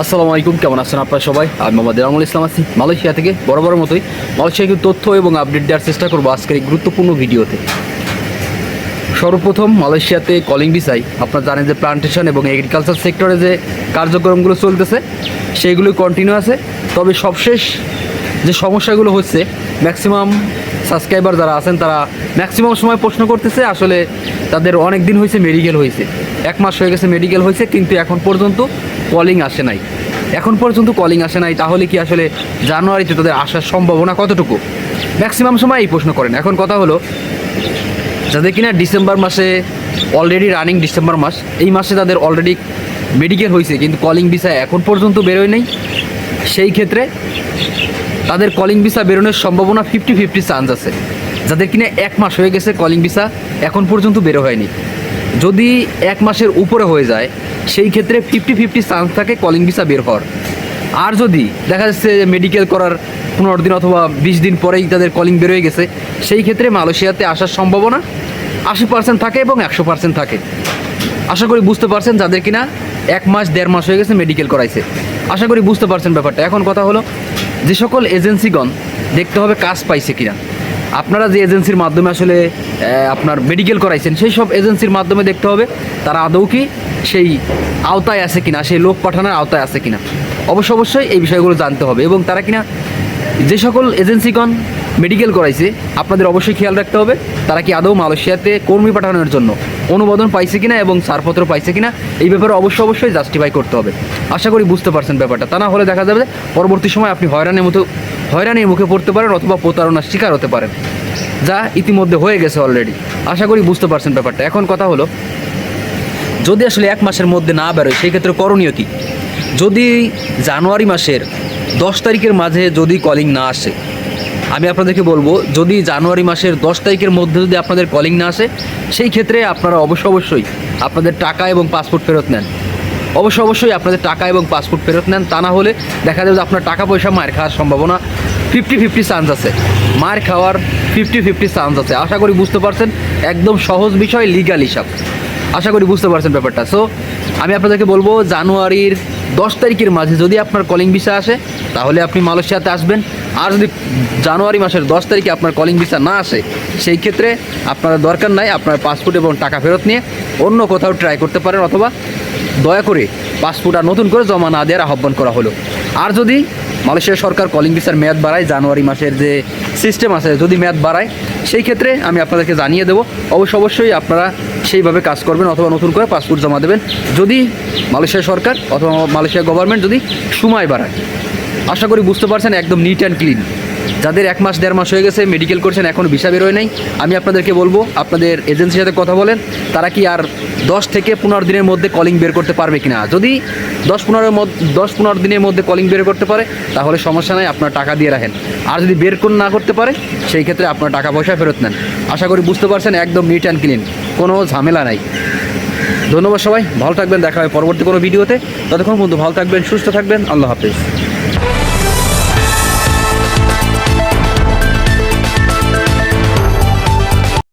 আসসালামু আলাইকুম, কেমন আছেন আপনারা সবাই? আমি মোহাম্মদ রামুল ইসলাম আছি, মালয়েশিয়া থেকে, বড় বড় মতোই। মালয়েশিয়া কিন্তু তথ্য এবং আপডেট দেওয়ার চেষ্টা করব আজকের এই গুরুত্বপূর্ণ ভিডিওতে। সর্বপ্রথম, মালয়েশিয়াতে কলিং ভিসাই আপনারা জানেন যে প্লান্টেশন এবং এগ্রিকালচার সেক্টরে যে কার্যক্রমগুলো চলতেছে সেইগুলো কন্টিনিউ আছে। তবে সবশেষ যে সমস্যাগুলো হচ্ছে ম্যাক্সিমাম সাবস্ক্রাইবার যারা আছেন, তারা ম্যাক্সিমাম সময় প্রশ্ন করতেছে, আসলে তাদের অনেক দিন হয়েছে মেডিকেল হয়েছে। এক মাস হয়ে গেছে মেডিকেল হয়েছে, কিন্তু এখন পর্যন্ত কলিং আসে নাই। এখন পর্যন্ত কলিং আসে নাই, তাহলে কি আসলে জানুয়ারিতে তাদের আসার সম্ভাবনা কতটুকু? ম্যাক্সিমাম সময় এই প্রশ্ন করেন। এখন কথা হলো, যাদের কিনা ডিসেম্বর মাসে অলরেডি রানিং ডিসেম্বর মাস, এই মাসে তাদের অলরেডি মেডিকেল হয়েছে কিন্তু কলিং ভিসা এখন পর্যন্ত বেরোয় নেই। সেই ক্ষেত্রে তাদের কলিং ভিসা বেরোনোর সম্ভাবনা ফিফটি ফিফটি চান্স আছে। যাদের কিনা এক মাস হয়ে গেছে কলিং ভিসা এখন পর্যন্ত বেরো হয়নি। যদি এক মাসের উপরে হয়ে যায় সেই ক্ষেত্রে ফিফটি ফিফটি চান্স থাকে কলিং ভিসা বের হওয়ার। আর যদি দেখা যাচ্ছে মেডিকেল করার পনেরো দিন অথবা বিশ দিন পরেই তাদের কলিং বেরোয় গেছে, সেই ক্ষেত্রে মালয়েশিয়াতে আসার সম্ভাবনা আশি পার্সেন্ট থাকে এবং একশো পার্সেন্ট থাকে। আশা করি বুঝতে পারছেন যাদের কিনা এক মাস, দেড় মাস হয়ে গেছে মেডিকেল করাইছে। আশা করি বুঝতে পারছেন ব্যাপারটা। এখন কথা হলো, যে সকল এজেন্সিগণ দেখতে হবে কাজ পাইছে কিনা। আপনারা যে এজেন্সির মাধ্যমে আসলে আপনার মেডিকেল করাইছেন, সেই সব এজেন্সির মাধ্যমে দেখতে হবে, তারা আদৌ কি সেই আওতায় আছে কিনা, সেই লোক পাঠানোর আওতায় আছে কিনা। অবশ্য অবশ্যই এই বিষয়গুলো জানতে হবে এবং তারা কিনা যে সকল এজেন্সিগণ মেডিকেল করাইছে, আপনাদের অবশ্যই খেয়াল রাখতে হবে, তারা কি আদৌ মালয়েশিয়াতে কর্মী পাঠানোর জন্য অনুমোদন পাইছে কিনা এবং ছাড়পত্র পাইছে কিনা, এই ব্যাপারে অবশ্যই অবশ্যই জাস্টিফাই করতে হবে। আশা করি বুঝতে পারছেন ব্যাপারটা। তা না হলে দেখা যাবে পরবর্তী সময় আপনি হয়রানির মতো হয়রানির মুখে পড়তে পারেন অথবা প্রতারণার শিকার হতে পারেন। যা ইতিমধ্যে হয়ে গেছে অলরেডি আশা করি বুঝতে পারছেন ব্যাপারটা। এখন কথা হলো, যদি আসলে এক মাসের মধ্যে না বেরোয়, সেই ক্ষেত্রে করণীয় কী? যদি জানুয়ারি মাসের দশ তারিখের মাঝে যদি কলিং না আসে, আমি আপনাদেরকে বলব, যদি জানুয়ারি মাসের দশ তারিখের মধ্যে যদি আপনাদের কলিং না আসে, সেই ক্ষেত্রে আপনারা অবশ্য অবশ্যই আপনাদের টাকা এবং পাসপোর্ট ফেরত নেন। অবশ্য অবশ্যই আপনাদের টাকা এবং পাসপোর্ট ফেরত নেন, তা না হলে দেখা যাবে যে আপনার টাকা পয়সা মায়ের খাওয়ার সম্ভাবনা ফিফটি ফিফটি চান্স আছে। মায়ের খাওয়ার ফিফটি ফিফটি চান্স আছে। আশা করি বুঝতে পারছেন, একদম সহজ বিষয় লিগাল হিসাব। আশা করি বুঝতে পারছেন ব্যাপারটা। সো আমি আপনাদেরকে বলব, জানুয়ারির দশ তারিখের মাঝে যদি আপনার কলিং ভিসা আসে, তাহলে আপনি মালয়েশিয়াতে আসবেন। আর যদি জানুয়ারি মাসের দশ তারিখে আপনার কলিং ভিসা না আসে, সেই ক্ষেত্রে আপনার দরকার নাই আপনার পাসপোর্ট এবং টাকা ফেরত নিয়ে অন্য কোথাও ট্রাই করতে পারেন অথবা দয়া করে পাসপোর্ট আর নতুন করে জমা না দেওয়ার আহ্বান করা হলো। আর যদি মালয়েশিয়া সরকার কলিং ভিসার মেয়াদ বাড়ায়, জানুয়ারি মাসের যে সিস্টেম আছে, যদি মেয়াদ বাড়ায়, সেই ক্ষেত্রে আমি আপনাদেরকে জানিয়ে দেবো, অবশ্য অবশ্যই আপনারা সেইভাবে কাজ করবেন অথবা নতুন করে পাসপোর্ট জমা দেবেন। যদি মালয়েশিয়া সরকার অথবা মালয়েশিয়া গভর্নমেন্ট যদি সময় বাড়ায় আশা করি বুঝতে পারছেন, একদম নিট অ্যান্ড ক্লিন যাদের এক মাস, দেড় মাস হয়ে গেছে মেডিকেল করছেন, এখন ভিসা বেরোয় নাই। আমি আপনাদেরকে বলব, আপনাদের এজেন্সির সাথে কথা বলেন, তারা কি আর দশ থেকে পনেরো দিনের মধ্যে কলিং বের করতে পারবে কিনা? যদি দশ পনেরো দশ পনেরো দিনের মধ্যে কলিং বের করতে পারে, তাহলে সমস্যা নাই, আপনার টাকা দিয়ে রাখেন। আর যদি বের করে না করতে পারে, সেই ক্ষেত্রে আপনার টাকা পয়সা ফেরত নেন। আশা করি বুঝতে পারছেন, একদম নিট অ্যান্ড ক্লিন কোনো ঝামেলা নাই। ধন্যবাদ সবাই, ভালো থাকবেন, দেখা হয় পরবর্তী কোনো ভিডিওতে। ততক্ষণ বন্ধু ভালো থাকবেন, সুস্থ থাকবেন, আল্লাহ হাফিজ।